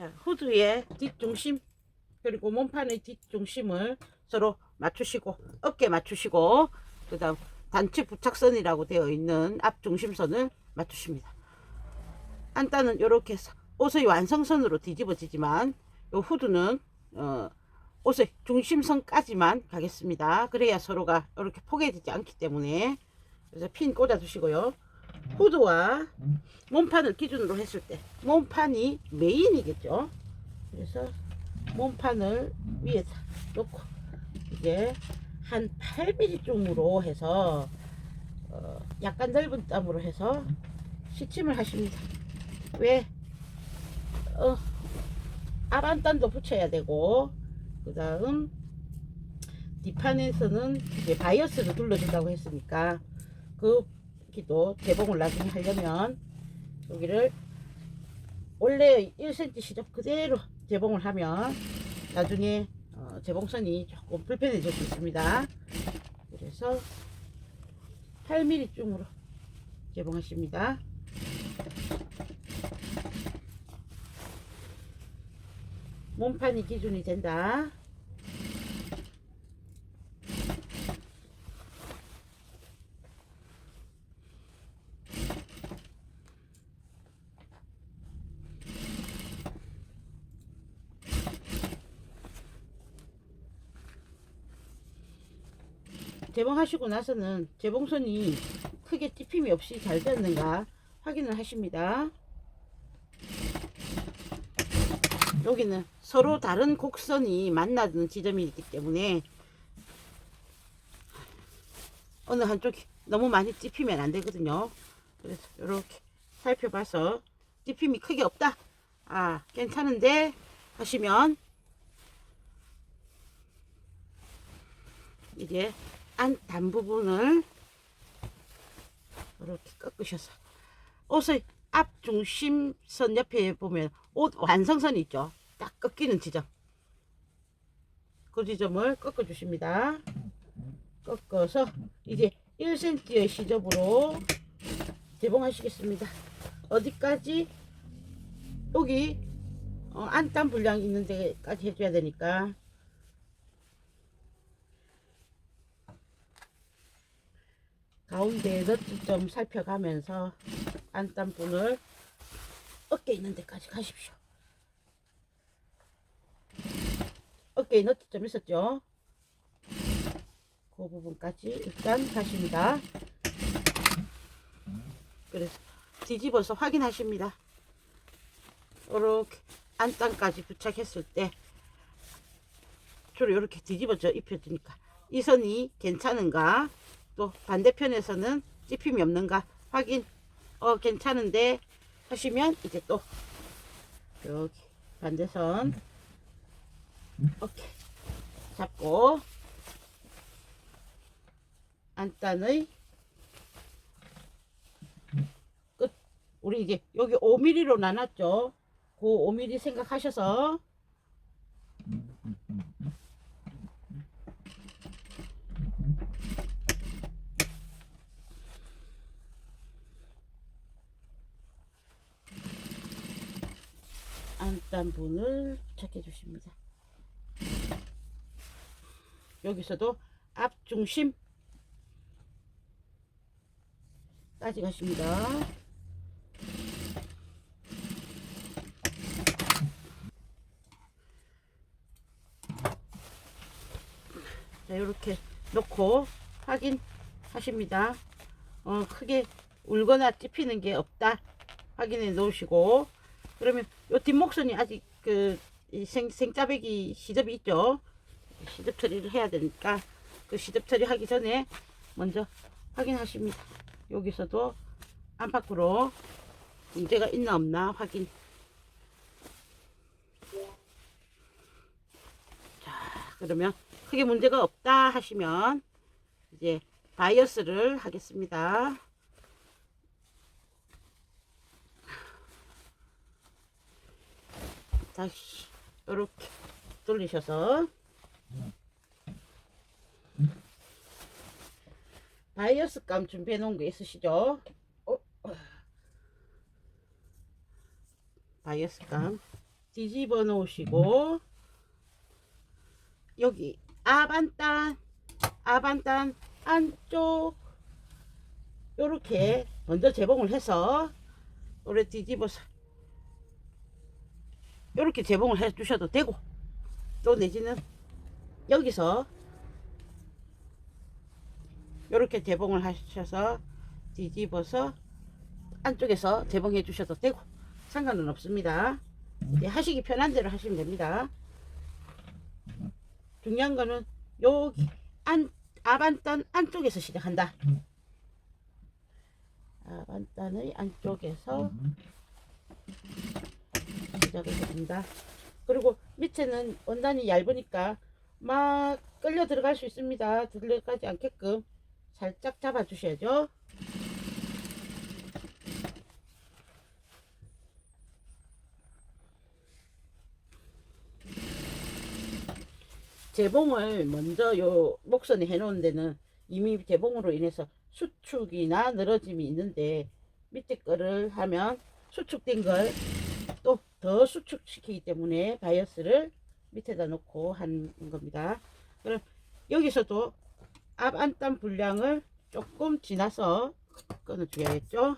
자, 후드의 뒷중심 그리고 몸판의 뒷중심을 서로 맞추시고 어깨 맞추시고 그 다음 단체 부착선이라고 되어 있는 앞 중심선을 맞추십니다. 안단은 이렇게 옷의 완성선으로 뒤집어지지만 요 후드는 어, 옷의 중심선까지만 가겠습니다. 그래야 서로가 이렇게 포개지지 않기 때문에 그래서 핀 꽂아 두시고요. 후드와 몸판을 기준으로 했을 때 몸판이 메인이겠죠. 그래서 몸판을 위에다 놓고 이제 한 8mm쯤으로 해서 어, 약간 넓은 땀으로 해서 시침을 하십니다. 왜? 어, 앞안단도 붙여야 되고 그 다음 뒷판에서는 이제 바이어스를 둘러준다고 했으니까 그 기도 개봉을 나중에 하려면 여기를 원래 1cm 시접 그대로 재봉을 하면 나중에 어, 재봉선이 조금 불편해질 수 있습니다. 그래서 8mm쯤으로 재봉하십니다. 몸판이 기준이 된다. 재봉하시고 나서는 재봉선이 크게 찝힘이 없이 잘 됐는가 확인을 하십니다. 여기는 서로 다른 곡선이 만나는 지점이기 때문에 어느 한쪽이 너무 많이 찝히면 안 되거든요. 그래서 이렇게 살펴봐서 찝힘이 크게 없다. 아, 괜찮은데 하시면 이제 안단 부분을 이렇게 꺾으셔서 옷의 앞 중심선 옆에 보면 옷 완성선이 있죠. 딱 꺾이는 지점. 그 지점을 꺾어 주십니다. 꺾어서 이제 1cm의 시접으로 재봉하시겠습니다. 어디까지? 여기 어, 안땀 분량 있는 데까지 해줘야 되니까 가운데 너트 좀 살펴가면서 안땀분을 어깨 있는 데까지 가십시오. 어깨에 너트 좀 있었죠? 그 부분까지 일단 가십니다. 그래서 뒤집어서 확인하십니다. 이렇게 안단까지 부착했을 때 주로 이렇게 뒤집어져 입혀지니까 이 선이 괜찮은가 또 반대편에서는 찝힘이 없는가 확인. 어 괜찮은데 하시면 이제 또 여기 반대선. 오케이. 잡고 안단의 끝. 우리 이제 여기 5mm로 나눴죠? 그 5mm 생각하셔서 안단분을 부착해 주십니다. 여기서도 앞중심 까지 가십니다. 자, 이렇게 놓고 확인하십니다. 어, 크게 울거나 찝히는 게 없다. 확인해 놓으시고 그러면 요 뒷목선이 아직 그이 생, 생짜배기 시접이 있죠. 시접 처리를 해야 되니까 그 시접 처리하기 전에 먼저 확인하십니다. 여기서도 안팎으로 문제가 있나 없나 확인. 자, 그러면 크게 문제가 없다 하시면 이제 바이어스를 하겠습니다. 다시 이렇게 돌리셔서 바이어스 감 준비해 놓은 거 있으시죠? 어, 어. 바이어스 감 뒤집어 놓으시고 여기 아반단 아반단 안쪽 요렇게 먼저 재봉을 해서 요래 뒤집어서 요렇게 재봉을 해 주셔도 되고 또 내지는 여기서 요렇게 재봉을 하셔서 뒤집어서 안쪽에서 재봉해 주셔도 되고 상관은 없습니다. 예, 하시기 편한 대로 하시면 됩니다. 중요한 거는 여기 안 아반단 안쪽에서 시작한다. 아반단의 안쪽에서 시작을 합니다. 그리고 밑에는 원단이 얇으니까 막 끌려 들어갈 수 있습니다. 들어가지 않게끔 살짝 잡아 주셔야죠. 재봉을 먼저 요 목선에 해 놓은 데는 이미 재봉으로 인해서 수축이나 늘어짐이 있는데 밑에 거를 하면 수축된 걸또 더 수축시키기 때문에 바이어스를 밑에다 놓고 하는 겁니다. 그럼 여기서도 앞 안단 분량을 조금 지나서 끊어줘야겠죠.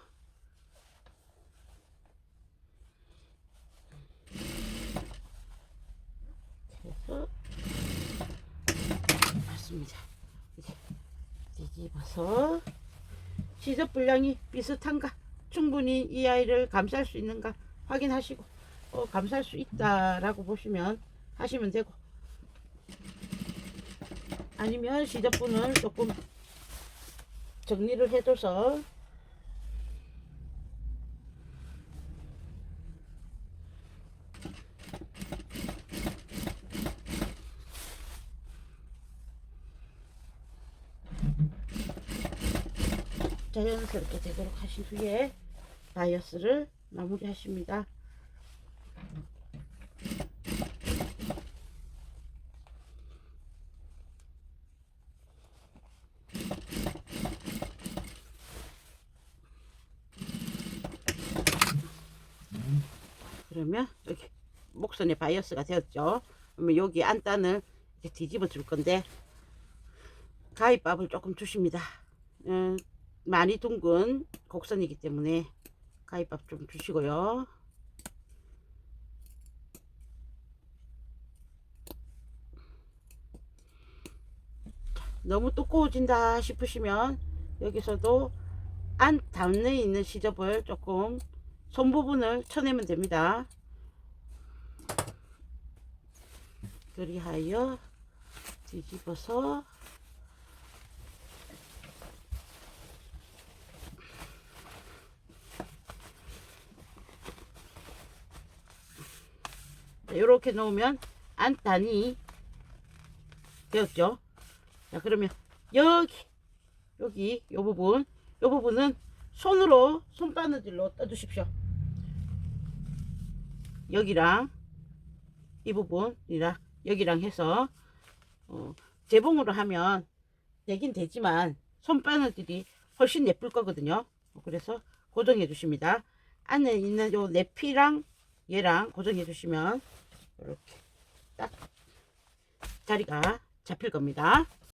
맞습니다. 뒤집어서 시접 분량이 비슷한가 충분히 이 아이를 감쌀 수 있는가 확인하시고 어, 감쌀 수 있다라고 보시면 하시면 되고 아니면 시접분을 조금 정리를 해줘서 자연스럽게 되도록 하신 후에 바이어스를 마무리 하십니다. 그러면 여기 목선에 바이어스가 되었죠. 그러면 여기 안단을 이렇게 뒤집어 줄 건데 가위밥을 조금 주십니다. 음, 많이 둥근 곡선이기 때문에 가위밥 좀 주시고요. 너무 두꺼워진다 싶으시면 여기서도 안 단에 있는 시접을 조금 손 부분을 쳐내면 됩니다. 그리하여 뒤집어서 이렇게 놓으면 안단이 되었죠. 자 그러면 여기 여기 요 부분 요 부분은 손으로 손바느질로 떠주십시오. 여기랑 이 부분이랑 여기랑 해서 어, 재봉으로 하면 되긴 되지만 손바느질이 훨씬 예쁠 거거든요. 그래서 고정해 주십니다. 안에 있는 요 내피랑 얘랑 고정해 주시면 이렇게 딱 자리가 잡힐 겁니다.